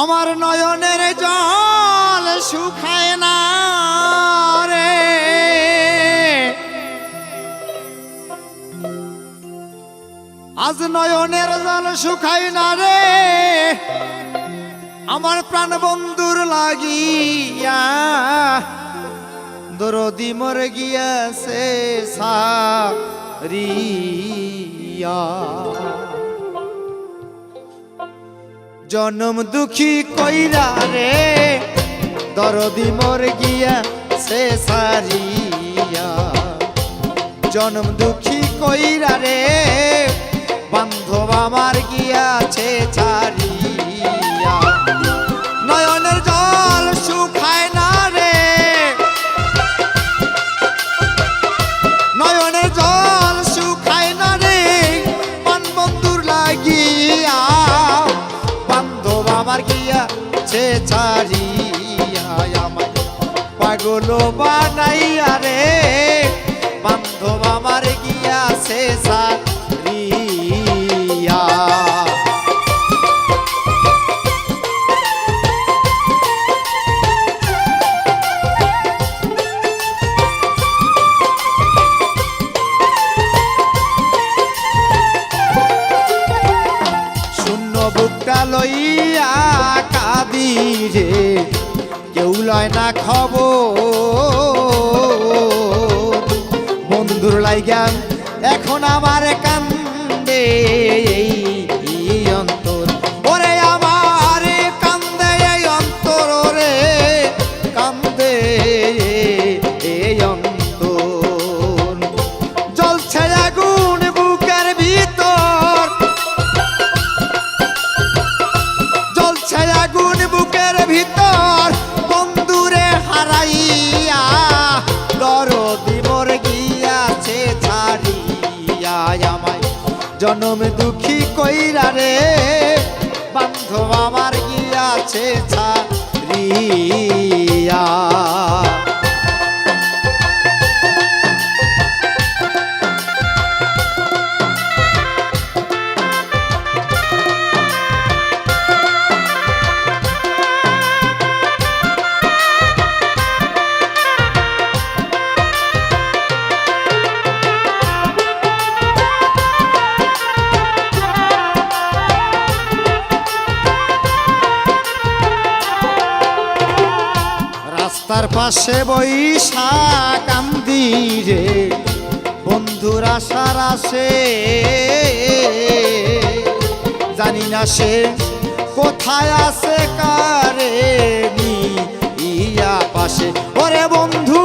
আমার নয়নের জল শুকায় না রে। আজ নয়নের জল শুকায় না রে। আমার প্রাণ বন্ধুর লাগিয়া দরদি মরে গিয়াছে সারিয়া। জনম দুঃখী কইরা রে, দরদি মর গিয়া সে সারিয়া। জনম দুঃখী কইরা রে, বান্ধব আমার গিয়াছে ছাড়িয়া। পাগল বানাইয়া রে। বান্ধব আমার গিয়া সে ছাড়িয়া শূন্য বুকটা লইয়া কাঁদি রে। কেউ লয় না খবর। বন্ধুর লাইগা এখন আমার কান্দে অন্তর। ওরে আমার কান্দে অন্তর রে কান্দে এই অন্তর। জ্বলছে আগুন বুকের ভিতর। জ্বলছে আগুন বুকের ভিতর। জনম দুঃখী কইরা রে। বান্ধব আমার গিয়াছে ছাড়িয়া। রাস্তার পাশে বৈশা কান্দি রে। বন্ধুরা আশার আসে জানি না সে কোথায় আছে, কারে ইয়া পাশে। ওরে বন্ধু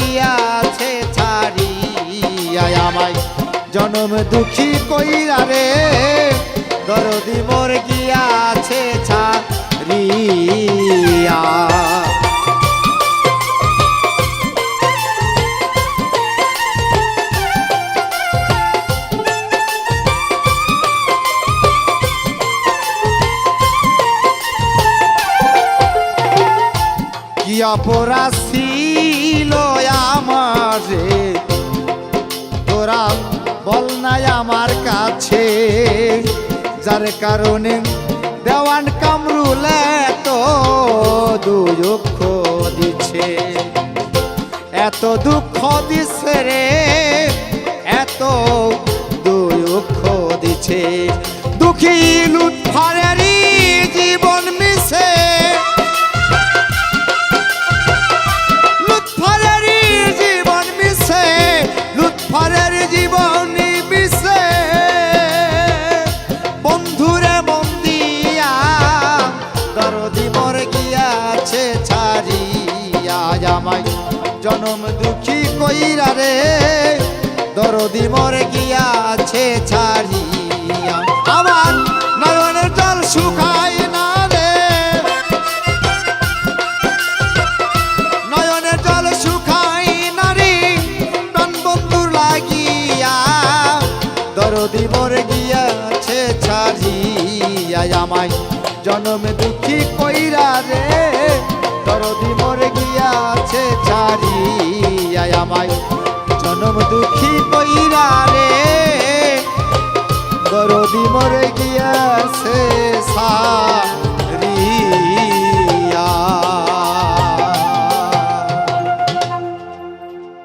গিয়াছে ছাড়িয়া আমায় জনম দুঃখী কইরা রে। দরদি মর গিয়াছে ছাড়িয়া কি তোরা বল নাই আমার কাছে, যার কারণে দেওয়ান কামরুলে তো দুঃখ দিচ্ছে। এত দুঃখ দিছে রে, এত দুঃখ দিছে দুঃখী লুৎফারেরই জীবন রে। দরদি মর গিয়াছে ছাড়িয়া। আমার নয়নের জল শুকায় রে। নয়নের লাগিয়া। দরদি মরে গিয়াছে ছাড়িয়া। আমায় জনম দুঃখী কইরা রে। দরদি মরে গিয়াছে ছাড়িয়া। আমায় জনম দুঃখী পৈরা রে।